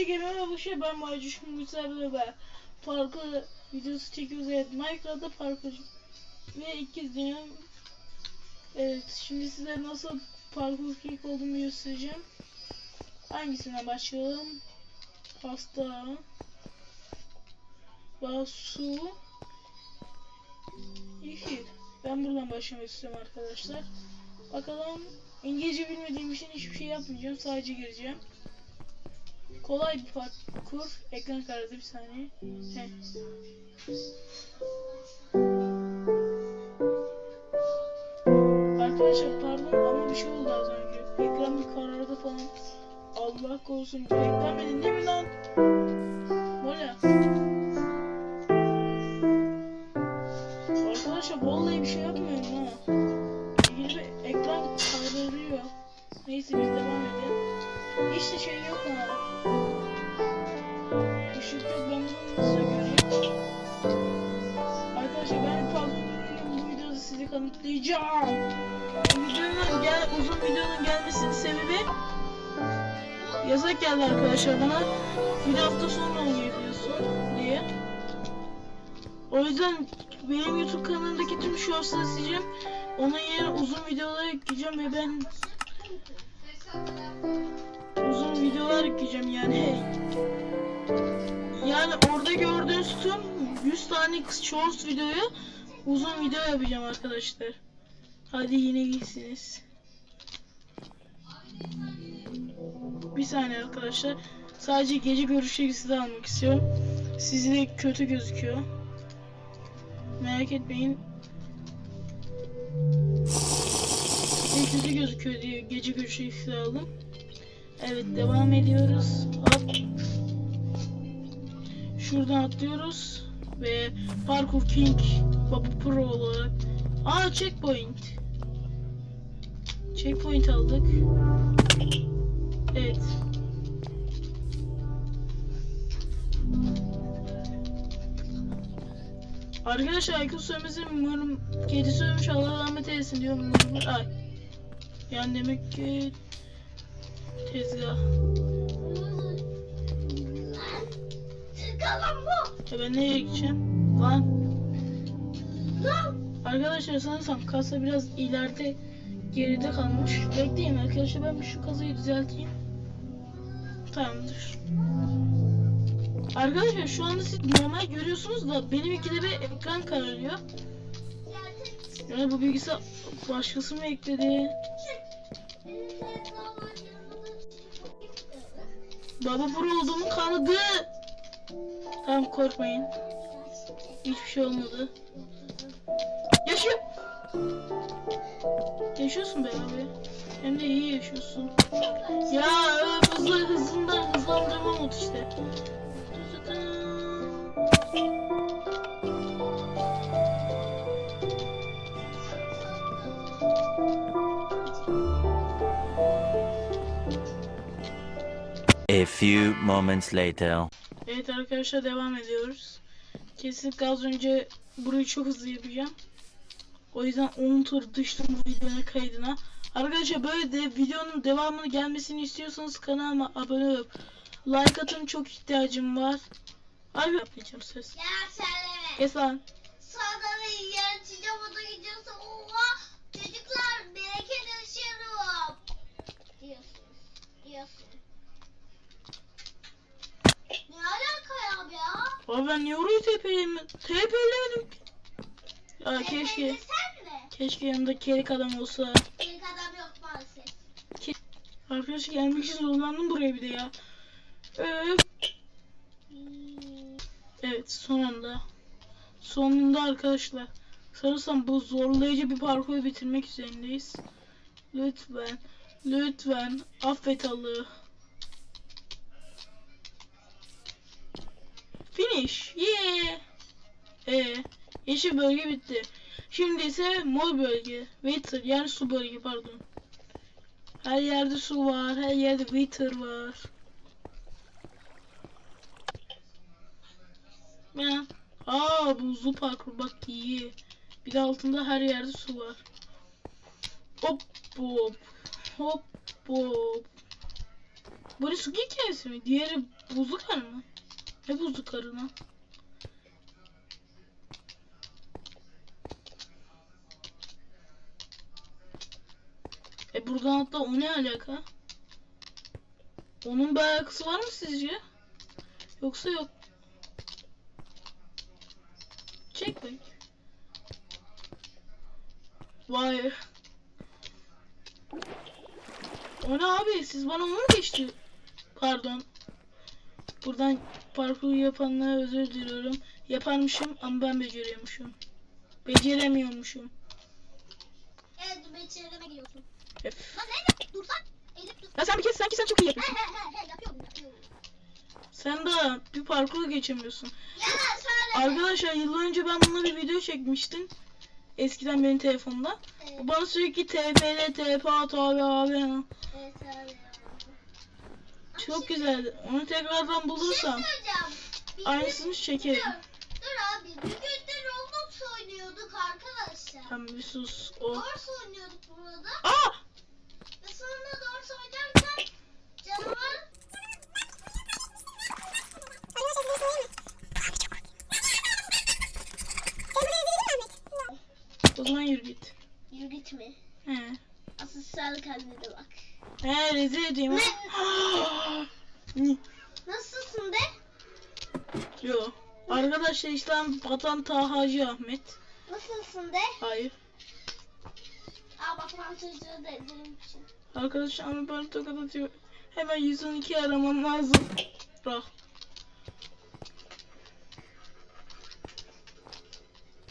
Önce gelmeme başlıyor ben Maycuş'un güzel ve farklı videosu çekiyoruz evet Minecraft'ta parkur ve ikiz diyorum. Evet şimdi size nasıl parkur kick olduğunu göstereceğim. Hangisinden başlayalım? Pasta Basu Yeşil. Ben buradan başlamak istiyorum arkadaşlar. Bakalım İngilizce bilmediğim için hiçbir şey yapmayacağım. Sadece gireceğim. Kolay bir parkur. Ekran karardı bir saniye. Heh. Arkadaşlar pardon ama bir şey oldu az önce. Ekran bir karardı falan. Allah korusun. Beklenmedin değil mi lan? Ne? Arkadaşlar vallahi bir şey yapmıyorum ha. Ekran kararıyor. Neyse biz devam edelim. Hiç şey yok. Işık yok ben bunu göreyim? Arkadaşlar ben parkurun bu videoda size kanıtlayacağım. Videonun gel uzun videonun gelmesinin sebebi yasak geldi arkadaşlar bana. Bir hafta sonra oynayabiliyorsun diye. O yüzden benim YouTube kanalımdaki tüm shortsları sileceğim. Onun yerine uzun videolar yükleyeceğim ve ben uzun videolar yükleyeceğim yani. Yani orada gördüğünüz tüm 100 tane shorts videoyu uzun video yapacağım arkadaşlar. Hadi yine iyisiniz. Bir saniye arkadaşlar. Sadece gece görüşü size almak istiyorum. Sizde kötü gözüküyor. Merak etmeyin. Size kötü gözüküyor diye gece görüşü size aldım. Evet devam ediyoruz. Hop. Şuradan atlıyoruz. Ve Parkour King Baba Pro olarak. Aa checkpoint. Checkpoint aldık. Evet. Arkadaşlar Aykut Sönmez'in umarım kedi sövmüş Allah rahmet eylesin diyorum. Umarım- Ay. Yani demek ki tezgah. Çıkalım bu. Ya ben nereye gideceğim? Lan. Lan. Arkadaşlar sanırsam kasa biraz ileride geride kalmış. Bekleyin arkadaşlar ben şu kasayı düzelteyim. Tamamdır. Arkadaşlar şu anda siz normal görüyorsunuz da benim ikide bir ekran kararıyor. Yani bu bilgisayar başkası mı ekledi? Baba pro olduğumu kanıdı. Tamam korkmayın. Hiçbir şey olmadı. Yaşıyor. Yaşıyorsun be abi. Hem de iyi yaşıyorsun. Ya hızlı hızından hızlandırma mod işte. A few moments later. Evet arkadaşlar devam ediyoruz. Kesinlikle az önce burayı çok hızlı yapacağım. O yüzden 10 tur düştüm bu videonun kaydına. Arkadaşlar böyle de videonun devamını gelmesini istiyorsanız kanalıma abone olup like atın çok ihtiyacım var. Abi yapmayacağım söz. Ya söyleme. Kes lan. Sonra da yaratıcı moda gidiyorsa oha çocuklar bereket yaşıyorum. Diyorsunuz. Diyorsun. Ne alaka ya? Abi ben niye orayı? TP'lemedim. ki. Ya Sen keşke. Sen mi? Keşke yanımda kerik adam olsa. Benim adam yok maalesef. Arkadaşlar gelmek için zorlandım buraya bir de ya. Öf. Evet son anda. Sonunda arkadaşlar. Sanırsam bu zorlayıcı bir parkuru bitirmek üzerindeyiz. Lütfen. Lütfen. Affet Allah'ı. Finish. Yeah. Ee, yeşil bölge bitti. Şimdi ise mor bölge. Water yani su bölge pardon. Her yerde su var. Her yerde water var. Ya. Aa buzlu parkur bak iyi. Bir de altında her yerde su var. Hop hop. Hop hop. Bu ne su hikayesi mi? Diğeri buzlu karı mı? Ne buzlu karı lan? E buradan hatta o ne alaka? Onun bir alakası var mı sizce? Yoksa yok. Bak. Vay. O ne abi? Siz bana onu mu geçti? Pardon. Buradan parkur yapanlara özür diliyorum. Yaparmışım ama ben beceriyormuşum. Beceremiyormuşum. Evet becereme giriyorsun. Öf. Lan? Dursan. Dur. Ya sen bir kez sanki sen çok iyi yapıyorsun. he he he yapıyorum yapıyorum. Sen daha bir parkuru geçemiyorsun. Arkadaşlar yıl önce ben bununla bir video çekmiştim. Eskiden benim telefonda. Evet, bana sürekli TPL, TPA, tabi abi. evet abi. Çok güzeldi. Onu tekrardan şey bulursam aynısını çekerim. Dur, dur abi. Bir gün de Roblox oynuyorduk arkadaşlar. Tamam bir sus. O. Dors oynuyorduk burada. Aa! Ve sonra Dors oynarken canavar O zaman yürü git. Yürü gitme. He. Asıl sen kendine bak. He rezil edeyim. Ne? Nasılsın de? Yo. Arkadaşlar işte ben Batan Tahacı Ahmet. Nasılsın de? Hayır. Aa bak ben çocuğu da ederim için. Arkadaşlar ama ben tokat atıyor. Hemen 112 aramam lazım. Rah.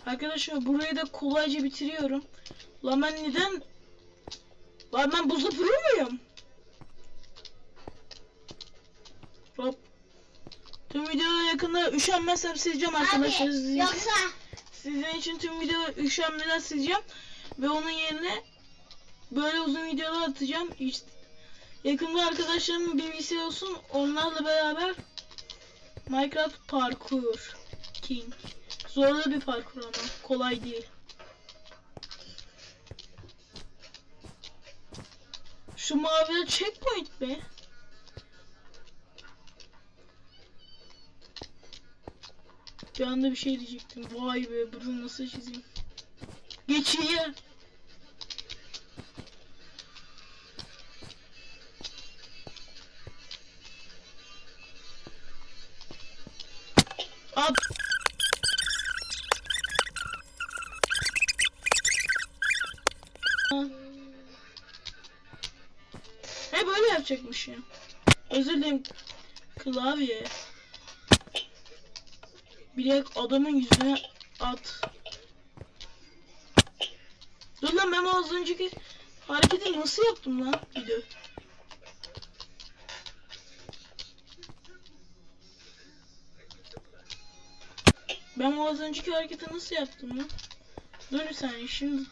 Arkadaşlar burayı da kolayca bitiriyorum. Lan ben neden... Lan ben buzda pro muyum? Hop. Tüm videoda yakında üşenmezsem sileceğim arkadaşlar. Abi Sizin, yoksa sizin için tüm video üşenmeden sileceğim. Ve onun yerine böyle uzun videolar atacağım. İşte yakında arkadaşlarımın bilgisi olsun. Onlarla beraber Minecraft parkur King. Zorlu bir parkur ama kolay değil. Şu maviler checkpoint be. Bir anda bir şey diyecektim. Vay be bunu nasıl çizeyim? Geçiyor. He böyle yapacakmışım. Özür dilerim. Klavye. Bilek adamın yüzüne at. Dur lan ben az önceki hareketi nasıl yaptım lan? Video. Ben az önceki hareketi nasıl yaptım lan? Dur bir saniye şimdi.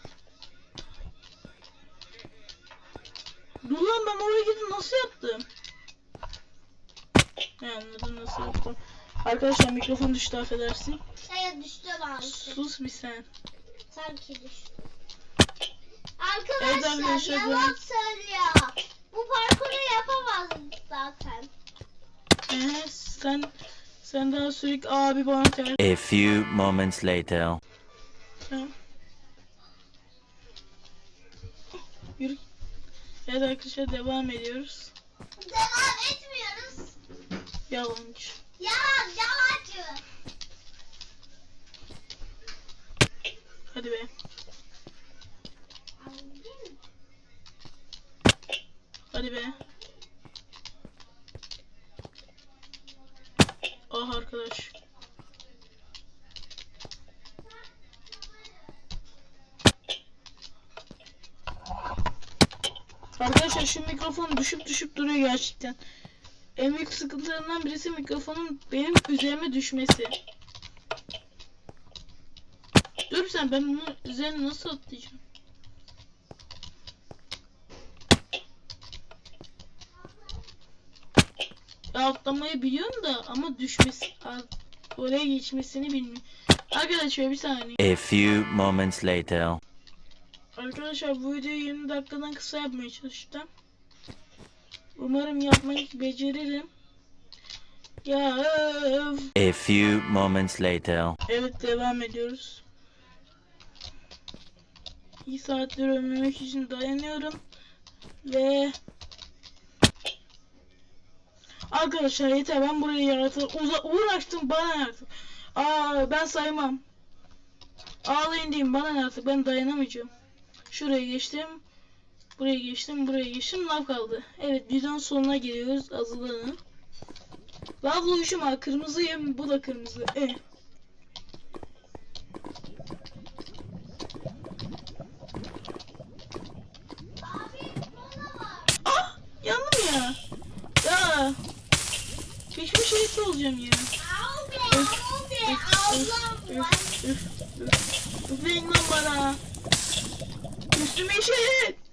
Dur lan ben o hareketi nasıl yaptım? He anladım nasıl yaptım. Arkadaşlar mikrofon düştü affedersin. şeye düştü maalesef. Sus bir sen. Sanki düştü. Arkadaşlar arkadaşlar, yalan söylüyor. Bu parkuru yapamazdık zaten. Ee, sen sen daha sürekli abi bana. A few moments later. Tamam. Evet arkadaşlar devam ediyoruz. Devam etmiyoruz. Yalancı. Yalan yalancı. Hadi be. Hadi be. Ah arkadaş. Arkadaşlar şu mikrofon düşüp düşüp duruyor gerçekten. En büyük sıkıntılarından birisi mikrofonun benim üzerime düşmesi. Dur sen ben bunu üzerine nasıl atlayacağım? Ya atlamayı biliyorum da ama düşmesi oraya geçmesini bilmiyorum. Arkadaşlar bir saniye. A few moments later. Arkadaşlar bu videoyu 20 dakikadan kısa yapmaya çalıştım. Umarım yapmayı beceririm. Ya. A few moments later. Evet devam ediyoruz. İyi saatler ölmemek için dayanıyorum. Ve Arkadaşlar yeter ben burayı yaratır uza uğraştım bana artık. Aa ben saymam. Ağlayın diyeyim bana artık ben dayanamayacağım. Şuraya geçtim. Buraya geçtim, buraya geçtim. Lav kaldı. Evet, videonun sonuna geliyoruz. Hazırlanın. Lavla uyuşuma. Kırmızıyım. Bu da kırmızı. Eh. Ah! Yandım ya. Ya. Keşke şehit olacağım ya. Abi abi ablam var. Üf, üf, üf. Bana. Üstüme şehit.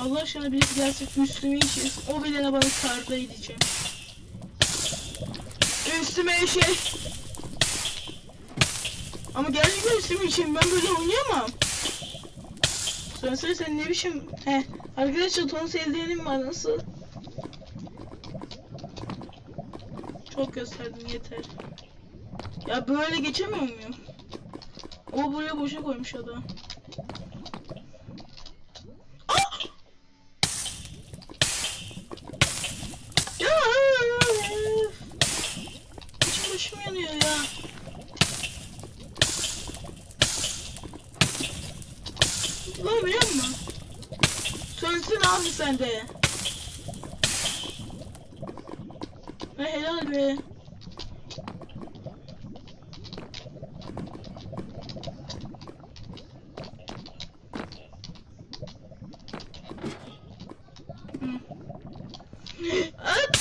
Allah aşkına birisi gelse üstüme işit. O bilene bana karda edeceğim. Üstüme şey. Ama gerçekten üstüme için ben böyle oynayamam. Söylesene sen ne biçim... He. Arkadaşlar ton sevdiğinim var nasıl? Çok gösterdim yeter. Ya böyle geçemiyor muyum? O buraya boşa koymuş adam. Ah! Ya! üf! İçim başım yanıyor ya. Lan biliyor musun? Sönsün abi sen de. Ve helal be.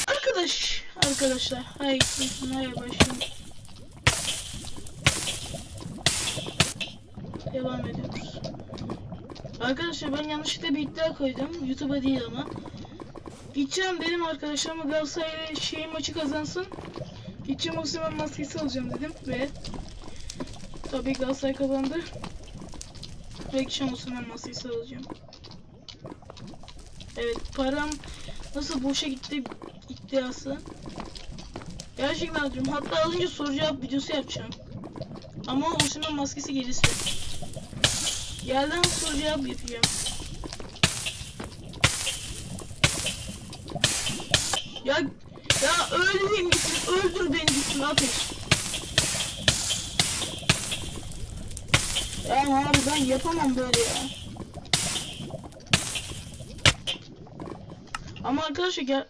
Arkadaş, arkadaşlar, hayır, hayır başlayalım. Devam ediyoruz. Arkadaşlar ben yanlışlıkla bir iddia koydum. YouTube'a değil ama. Gideceğim dedim arkadaşlarıma Galatasaray şey maçı kazansın. Gideceğim Osimhen maskesi alacağım dedim ve tabii Galatasaray kazandı. Ve gideceğim Osimhen maskesi alacağım. Evet param nasıl boşa gitti iddiası. Gerçekten diyorum. Hatta alınca soru cevap videosu yapacağım. Ama Osimhen maskesi gelirse. Yerden soru cevap yapacağım. Ya ya öldüreyim gitsin, öldür beni gitsin ateş. Ya abi ben yapamam böyle ya. Ama arkadaşlar gel.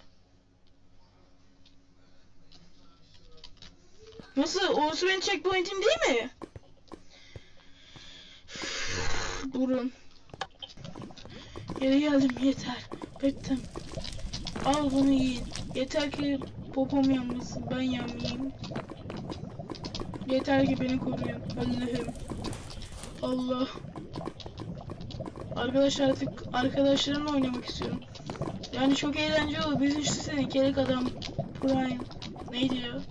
Nasıl? Orası benim checkpoint'im değil mi? Durun. Geri geldim yeter. Bittim. Al bunu yiyin. Yeter ki popom yanmasın. Ben yanmayayım. Yeter ki beni koruyun. Allah'ım. Allah. Arkadaşlar artık arkadaşlarımla oynamak istiyorum. Yani çok eğlenceli olur. Biz işte senin kelek adam Prime. Neydi ya?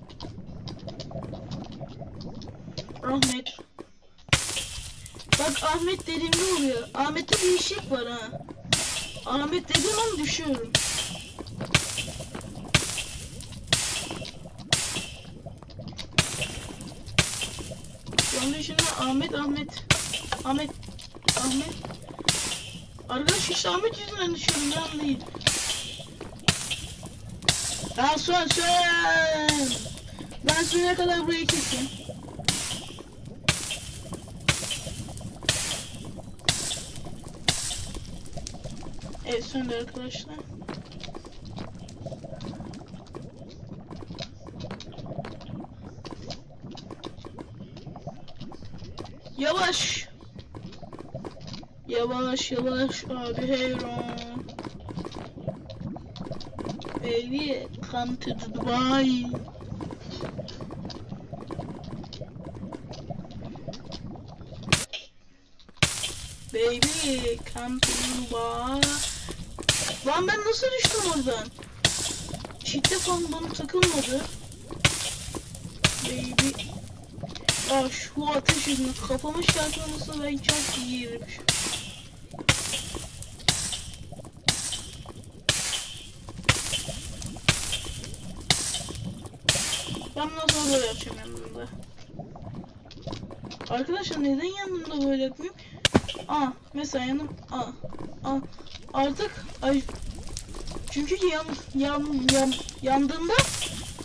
Ahmet. Bak Ahmet dediğimde oluyor. Ahmet'te bir işlik var ha. Ahmet dediğim an düşüyorum. Ahmet Ahmet. Ahmet. Ahmet. Arkadaş işte Ahmet yüzünden düşüyorum ben. Ya son son. Ben sonuna kadar burayı keseyim. Evet söndü arkadaşlar. Yavaş. Yavaş yavaş abi Heyron. Baby come to Dubai. Baby come to Dubai. Lan ben nasıl düştüm oradan? Çifte falan bana takılmadı. Baby. Aa, şu ateş yüzüne kafama şartlaması ben çok yerim Ben nasıl odaya açayım yanımda? Arkadaşlar neden yanımda böyle yapayım? Aa mesela yanım aa, aa artık ay çünkü yan yan yan yandığında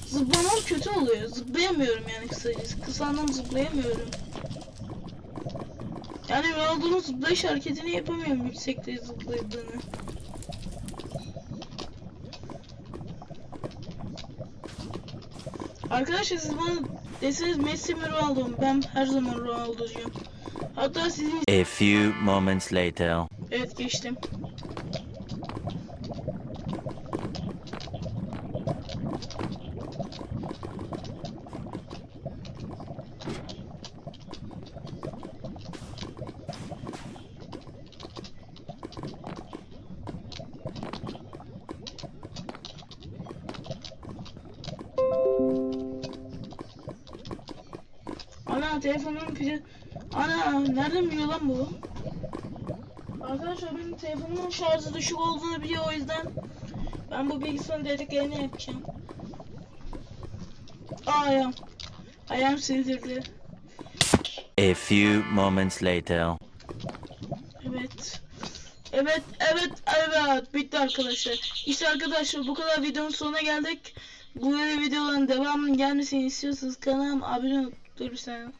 zıplamam kötü oluyor. Zıplayamıyorum yani kısacası. Kısa anlam zıplayamıyorum. Yani Ronaldo'nun zıplayış hareketini yapamıyorum yüksekte zıpladığını. Arkadaşlar siz bana deseniz Messi mi Ronaldo mu? Ben her zaman Ronaldo'cuyum. Hatta sizin A few moments later. Evet geçtim. Nereden biliyor lan bu? Arkadaşlar benim telefonumun şarjı düşük olduğunu biliyor o yüzden ben bu bilgisayarın dediklerini yapacağım. Aa ayağım. Ayağım sildirdi. A few moments later. Evet. Evet, evet, evet. Bitti arkadaşlar. İşte arkadaşlar bu kadar videonun sonuna geldik. Bu videoların devamının gelmesini istiyorsanız kanalıma abone olup dur bir saniye.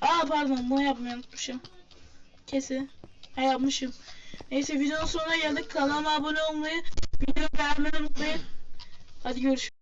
Aa pardon bunu yapmayı unutmuşum. Kesin. Ha yapmışım. Neyse videonun sonuna geldik. Kanalıma abone olmayı, videoyu beğenmeyi unutmayın. Hadi görüşürüz.